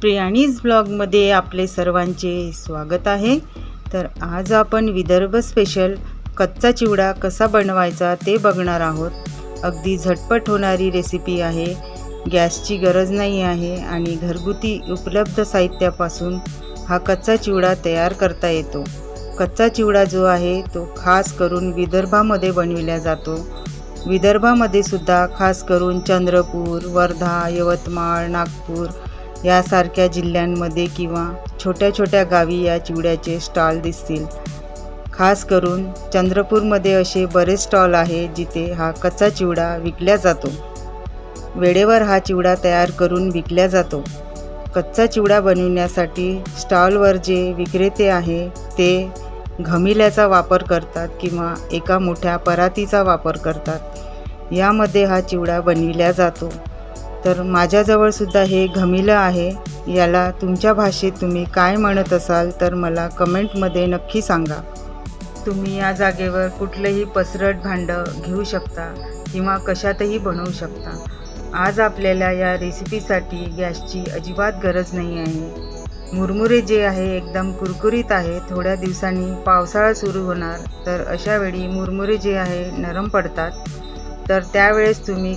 प्रियाणीज ब्लॉगमध्ये आपले सर्वांचे स्वागत आहे. तर आज आपण विदर्भ स्पेशल कच्चा चिवडा कसा बनवायचा ते बघणार आहोत. अगदी झटपट होणारी रेसिपी आहे. गॅसची गरज नाही आहे आणि घरगुती उपलब्ध साहित्यापासून हा कच्चा चिवडा तयार करता येतो. कच्चा चिवडा जो आहे तो खास करून विदर्भामध्ये बनविला जातो. विदर्भामध्ये सुद्धा खास करून चंद्रपूर वर्धा यवतमाळ नागपूर यासारख्या जिल्ह्यांमध्ये किंवा छोट्या छोट्या गावी या चिवड्याचे स्टॉल दिसतील. खास करून चंद्रपूरमध्ये असे बरेच स्टॉल आहे जिथे हा कच्चा चिवडा विकला जातो. वेळेवर हा चिवडा तयार करून विकला जातो. कच्चा चिवडा बनविण्यासाठी स्टॉलवर जे विक्रेते आहे ते घमिल्याचा वापर करतात किंवा एका मोठ्या परातीचा वापर करतात. यामध्ये हा चिवडा बनविला जातो. तर माझ्याजवळ सुद्धा हे घमिलं आहे. याला तुमच्या भाषेत तुम्ही काय म्हणत असाल तर मला कमेंटमध्ये नक्की सांगा. तुम्ही या जागेवर कुठलंही पसरट भांडं घेऊ शकता किंवा कशातही बनवू शकता. आज आपल्याला या रेसिपीसाठी गॅसची अजिबात गरज नाही आहे. मुरमुरे जे आहे एकदम कुरकुरीत आहे थोड्या दिवसांनी पावसाळा सुरू होणार. तर अशावेळी मुरमुरे जे आहे नरम पडतात. तर त्यावेळेस तुम्ही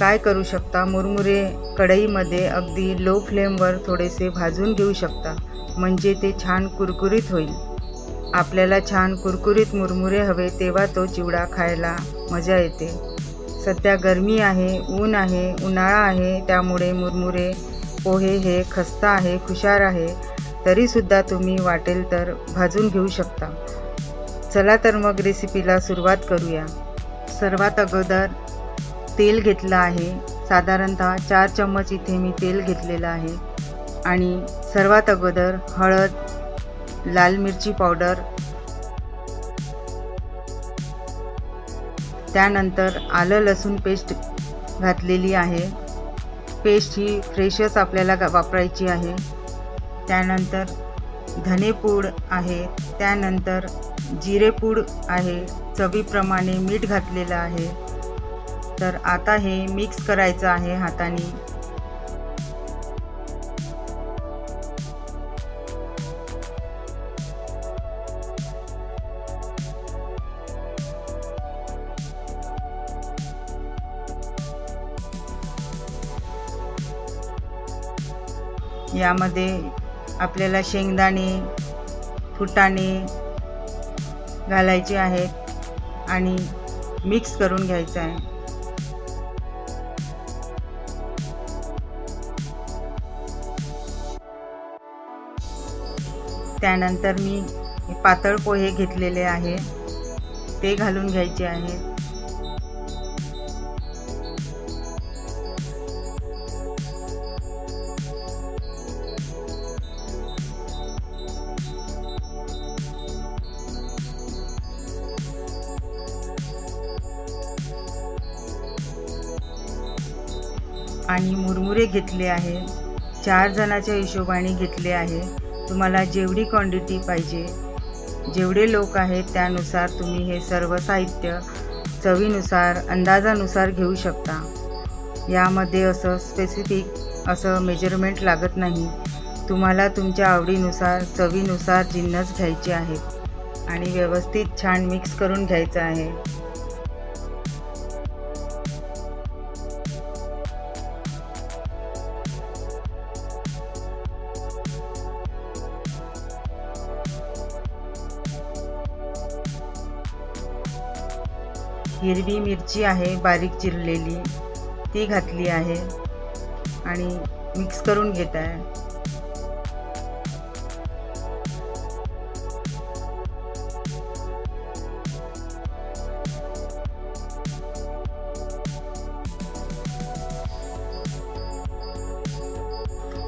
काय करू शकता? मुरमुरे कढईमध्ये अगदी लो फ्लेमवर थोडेसे भाजून घेऊ शकता. म्हणजे ते छान कुरकुरीत होईल. आपल्याला छान कुरकुरीत मुरमुरे हवे तेव्हा तो चिवडा खायला मजा येते. सध्या गरमी आहे ऊन आहे उन्हाळा आहे त्यामुळे मुरमुरे पोहे हे खस्ता आहे खुशार आहे. तरीसुद्धा तुम्ही वाटेल तर भाजून घेऊ शकता. चला तर मग रेसिपीला सुरुवात करूया. सर्वात अगोदर तेल घेतलं आहे. साधारणतः चार चम्मच इथे मी तेल घेतलेलं आहे. आणि सर्वात अगोदर हळद लाल मिरची पावडर त्यानंतर आलं लसूण पेस्ट घातलेली आहे. पेस्ट ही फ्रेशच आपल्याला वापरायची आहे. त्यानंतर धनेपूड आहे. त्यानंतर जिरेपूड आहे. चवीप्रमाणे मीठ घातलेलं आहे. तर आता हे मिक्स करायचं आहे हाताने. यामध्ये आपल्याला शेंगदाणे फुटाणे घालायचे आहेत आणि मिक्स करून घ्यायचं आहे. त्यानंतर मी पातळ पोहे घेतलेले आहे. ते घालून घ्यायचे आहेत आणि मुरमुरे घेतले आहे. चार जणाच्या हिशोबाने घेतले आहे. तुम्हाला जेवढी क्वांटिटी पाहिजे जेवढे लोक आहेत त्यानुसार तुम्ही हे सर्व साहित्य चवीनुसार अंदाजानुसार घेऊ शकता. यामध्ये असं स्पेसिफिक असं मेजरमेंट लागत नाही. तुम्हाला तुमच्या आवडीनुसार चवीनुसार जिन्नस घ्यायचे आहेत आणि व्यवस्थित छान मिक्स करून घ्यायचं आहे. हिरवी मिरची आहे बारीक चिरलेली. ती घातली आहे आणि मिक्स करून घेत आहे.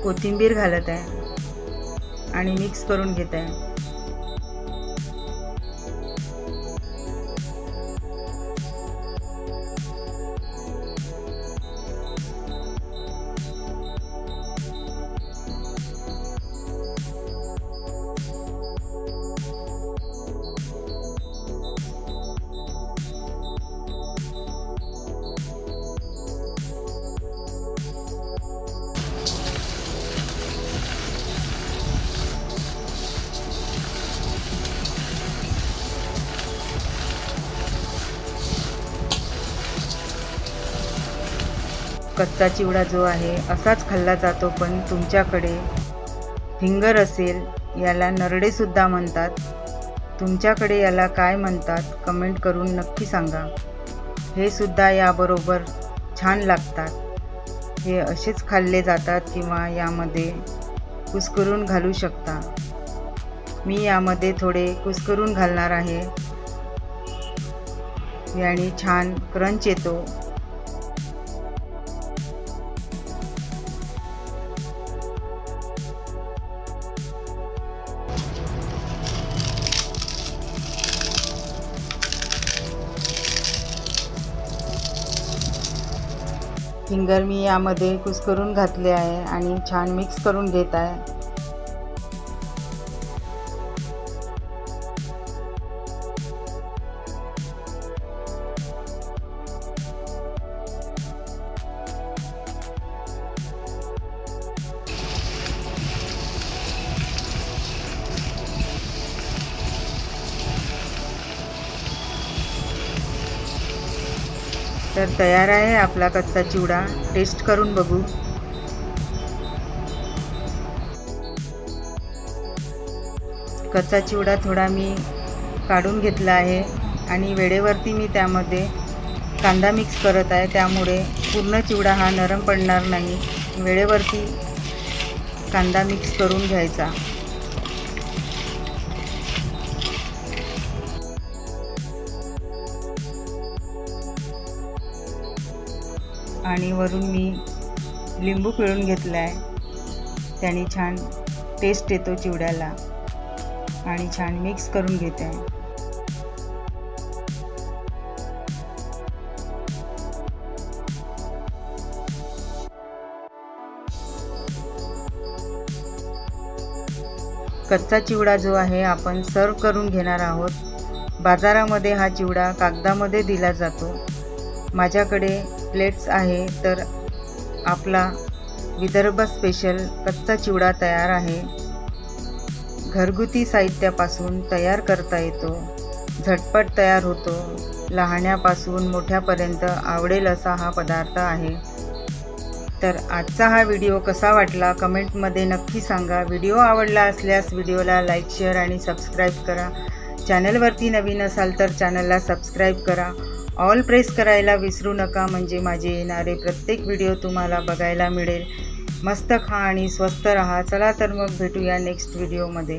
कोथिंबीर घालत आहे आणि मिक्स करून घेत आहे. कच्चा चिवडा जो आहे असाच खाल्ला जातो पण तुमच्याकडे. फिंगर असेल याला नरडेसुद्धा म्हणतात. तुमच्याकडे याला काय म्हणतात कमेंट करून नक्की सांगा. हे सुद्धा याबरोबर छान लागतात. हे असेच खाल्ले जातात किंवा यामध्ये कुस्करून घालू शकता. मी यामध्ये थोडे कुस्करून घालणार आहे. याने छान क्रंच येतो. फिंगर मी यामध्ये कुस्करून घातले आहे आणि छान मिक्स करून घेत आहे. तर तयार आहे आपला कच्चा चिवडा. टेस्ट करून बघू. कच्चा चिवडा थोडा मी काढून घेतला आहे आणि वेळेवरती मी त्यामध्ये कांदा मिक्स करत आहे. त्यामुळे पूर्ण चिवडा हा नरम पडणार नाही. वेळेवरती कांदा मिक्स करून घ्यायचा. आणि वरून मी लिंबू पिळून घेतला आहे त्याने छान टेस्ट येतो चिवड्याला. आणि छान मिक्स करून घेते. आहे कच्चा चिवडा जो आहे आपण सर्व करून घेणार आहोत. बाजारामध्ये हा चिवडा कागदामध्ये दिला जातो. माझ्याकडे प्लेट्स आहे तर आपला विदर्भ स्पेशल कच्चा चिवडा तयार आहे. घरगुती साहित्यापासून तयार करता येतो. झटपट तयार होतो. लहाण्यापासून मोठ्यापर्यंत आवडेल असा हा पदार्थ आहे. तर आजचा हा व्हिडिओ कसा वाटला कमेंटमध्ये नक्की सांगा. व्हिडिओ आवडला असल्यास व्हिडिओला लाईक शेअर आणि सबस्क्राईब करा. चॅनलवरती नवीन असाल तर चॅनलला सबस्क्राईब करा. ऑल प्रेस करायला विसरू नका म्हणजे माझे येणारे प्रत्येक व्हिडिओ तुम्हाला बघायला मिळेल. मस्त खा आणि स्वस्त रहा. चला तर मग भेटूया नेक्स्ट व्हिडिओमध्ये